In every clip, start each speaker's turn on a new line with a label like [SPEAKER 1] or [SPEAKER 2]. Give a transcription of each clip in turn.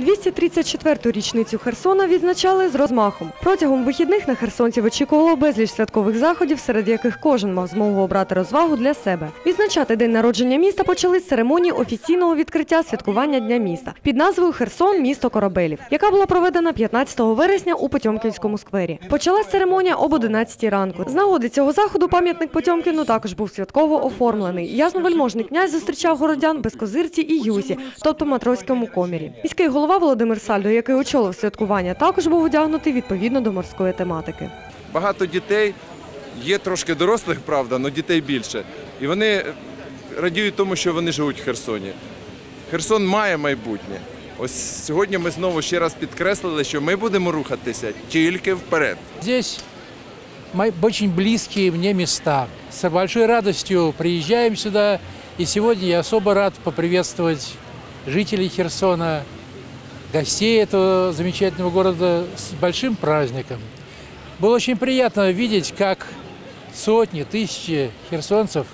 [SPEAKER 1] 234-ту річницю Херсона відзначали з розмахом. Протягом вихідних на херсонців очікувало безліч святкових заходів, серед яких кожен мав змогу обрати розвагу для себе. Відзначати день народження міста почали з церемонії офіційного відкриття святкування Дня міста під назвою Херсон місто корабелів, яка була проведена 15 вересня у Потьомкінському сквері. Почалась церемонія об 11 ранку. З нагоди цього заходу пам'ятник Потьомкіну також був святково оформлений. Ясновельможний князь зустрічав городян без козирці і юсі, тобто матроському комірі. Міський голова Володимир Сальдо, який очолив святкування, також був одягнутий відповідно до морської тематики.
[SPEAKER 2] Багато дітей, є трошки дорослих, правда, але дітей більше. І вони радіють тому, що вони живуть в Херсоні. Херсон має майбутнє. Ось сьогодні ми знову ще раз підкреслили, що ми будемо рухатися тільки вперед.
[SPEAKER 3] Здесь мои- очень близкие мне места. С большой радостью приезжаем сюда. И сегодня я особо рад поприветствовать жителей Херсона, гостей этого замечательного города с большим праздником. Было очень приятно видеть, как сотни, тысячи херсонцев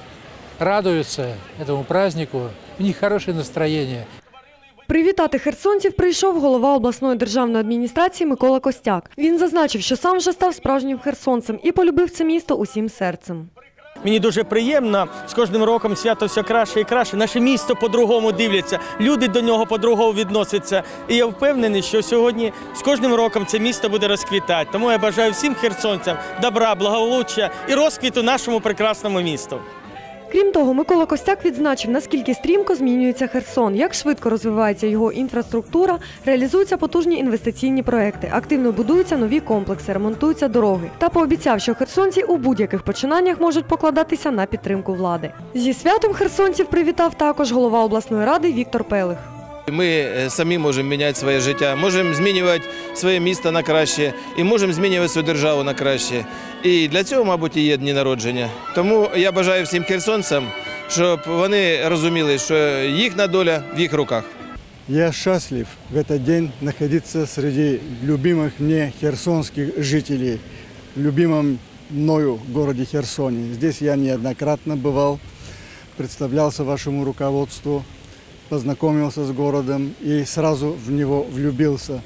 [SPEAKER 3] радуются этому празднику. У них хорошее настроение.
[SPEAKER 1] Привітати херсонців прийшов голова обласної державної адміністрації Микола Костяк. Він зазначив, що сам вже став справжнім херсонцем і полюбив це місто усім серцем.
[SPEAKER 4] Мені дуже приємно. З кожним роком свято все краще і краще. Наше місто по-другому дивляться, люди до нього по-другому відносяться. І я впевнений, що сьогодні з кожним роком це місто буде розквітати. Тому я бажаю всім херсонцям добра, благополуччя і розквіту нашому прекрасному місту.
[SPEAKER 1] Крім того, Микола Костяк відзначив, наскільки стрімко змінюється Херсон, як швидко розвивається його інфраструктура, реалізуються потужні інвестиційні проекти, активно будуються нові комплекси, ремонтуються дороги. Та пообіцяв, що херсонці у будь-яких починаннях можуть покладатися на підтримку влади. Зі святом херсонців привітав також голова обласної ради Віктор Пелих.
[SPEAKER 5] Ми е, самі можемо міняти своє життя, можемо змінювати своє місто на краще і можемо змінювати свою державу на краще. І для цього, мабуть, і є дні народження. Тому я бажаю всім херсонцям, щоб вони розуміли, що їхня доля в їх руках.
[SPEAKER 6] Я счастлив в этот день находиться среди любимых мне херсонских жителей, в любимом мною городе Херсоне. Здесь я неоднократно бывал, представлялся вашему руководству, Познакомился с городом и сразу в него влюбился.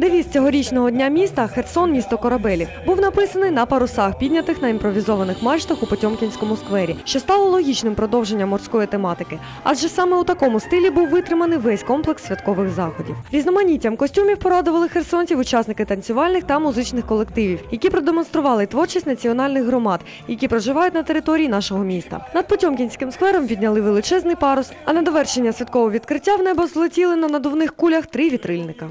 [SPEAKER 1] Девіз цьогорічного дня міста Херсон місто корабелів був написаний на парусах, піднятих на імпровізованих мачтах у Потьомкінському сквері, що стало логічним продовженням морської тематики. Адже саме у такому стилі був витриманий весь комплекс святкових заходів. Різноманіттям костюмів порадували херсонців учасники танцювальних та музичних колективів, які продемонстрували творчість національних громад, які проживають на території нашого міста. Над Потьомкінським сквером відняли величезний парус, а на довершення святкового відкриття в небо злетіли на надувних кулях три вітрильника.